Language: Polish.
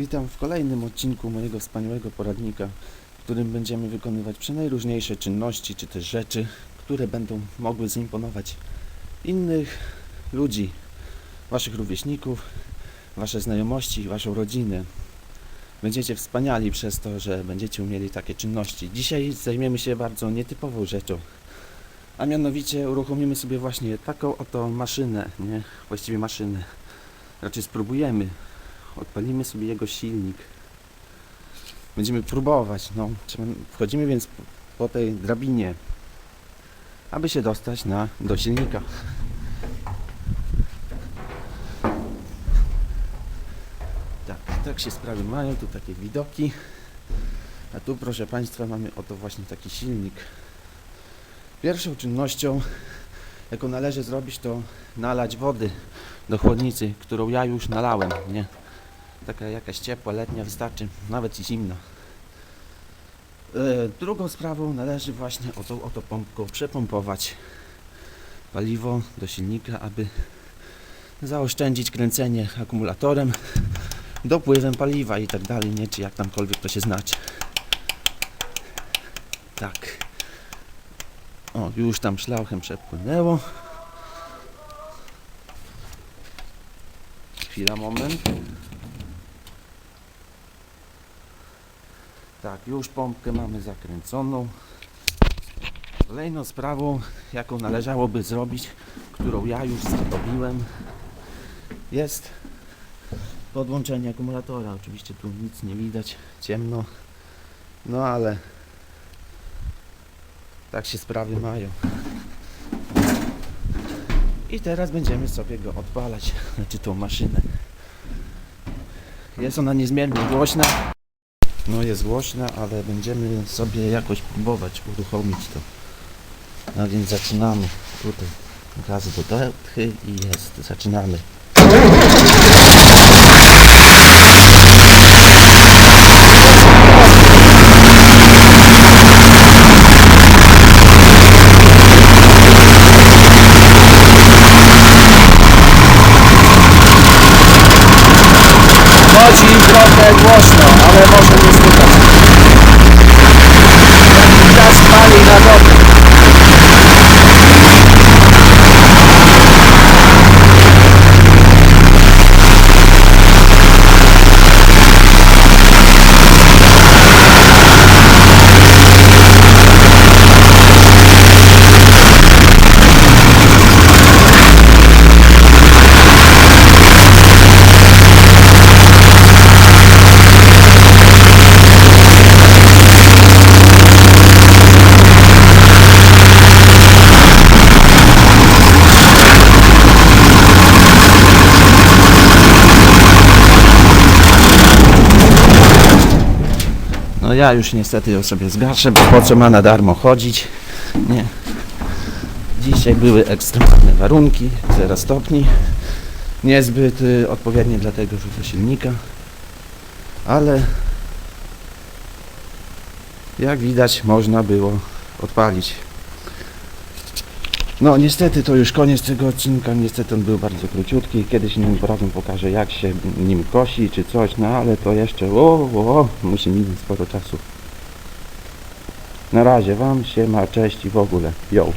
Witam w kolejnym odcinku mojego wspaniałego poradnika, w którym będziemy wykonywać przenajróżniejsze czynności czy też rzeczy, które będą mogły zaimponować innych ludzi, waszych rówieśników, wasze znajomości, waszą rodzinę. Będziecie wspaniali przez to, że będziecie umieli takie czynności. Dzisiaj zajmiemy się bardzo nietypową rzeczą, a mianowicie uruchomimy sobie właśnie taką oto maszynę, nie? Właściwie maszynę. Raczej spróbujemy odpalimy sobie jego silnik. Będziemy próbować. No. Wchodzimy więc po tej drabinie, aby się dostać na, do silnika. Tak, tak się sprawy mają, tu takie widoki. A tu proszę Państwa mamy oto właśnie taki silnik. Pierwszą czynnością, jaką należy zrobić, to nalać wody do chłodnicy, którą ja już nalałem, nie? Taka jakaś ciepła, letnia wystarczy, nawet i zimna. E, drugą sprawą należy właśnie o tą oto pompką przepompować paliwo do silnika, aby zaoszczędzić kręcenie akumulatorem, dopływem paliwa i tak dalej, nie? Czy jak tamkolwiek to się znaczy. Tak. O, już tam szlauchem przepłynęło. Chwila, moment. Tak, już pompkę mamy zakręconą. Kolejną sprawą, jaką należałoby zrobić, którą ja już zrobiłem, jest podłączenie akumulatora. Oczywiście tu nic nie widać, ciemno, no ale tak się sprawy mają. I teraz będziemy sobie go odpalać, znaczy tą maszynę. Jest ona niezmiernie głośna. No jest głośna, ale będziemy sobie jakoś próbować uruchomić to. No więc zaczynamy. Tutaj gaz do detchy i jest. Zaczynamy. Chodzi trochę głośno, ale może nie słychać. Gaz pali na dobre. No ja już niestety ją sobie zgaszę, bo po co ma na darmo chodzić? Nie. Dzisiaj były ekstremalne warunki, 0 stopni. Niezbyt y, odpowiednie dla tego silnika. Ale jak widać można było odpalić. No niestety to już koniec tego odcinka, niestety on był bardzo króciutki, kiedyś nim razem pokażę jak się nim kosi czy coś, no ale to jeszcze o, o, musi minąć sporo czasu. Na razie Wam się ma cześć i w ogóle, yo.